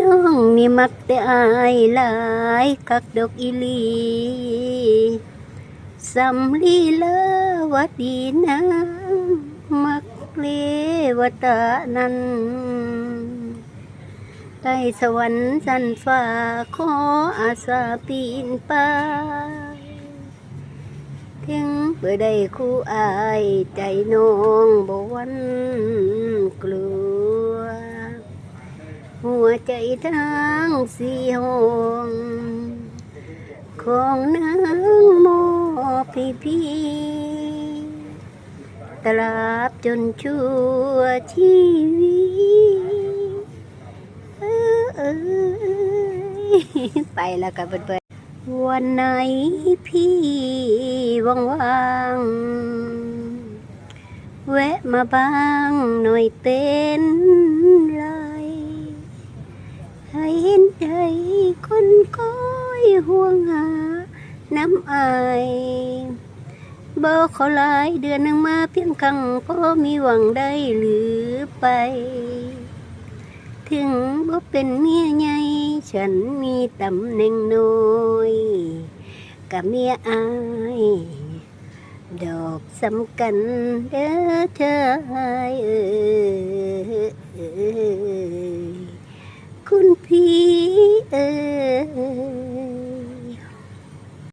น้องนี่มักแต่อายหลายคักดอกอีลีสำลีเลว่าดีนะมักเลวตานั้นใต้สวรรค์สันฟ้าขออาสาปีนไปถึงเพื่อได้คู่อายใจน้องบ่วันกลัว หัวใจทั้งสี่หงของนางโมพี่พี่ตราบจนชั่วชีวิตเอ้ยไปแล้วกันเพื่อนๆวันไหนพี่ว่างๆแวะมาบ้างหน่อยเป็น คนคอยห่วงหา น้ำอายบ่ขอหลายเดือนนึงมาเพียงครั้งพอมีหวังได้หรือไป ถึงบ่เป็นเมียใหญ่ฉันมีตำแหน่งน้อยกับเมียอายดอกสำคัญเด้อเธอเอ้ย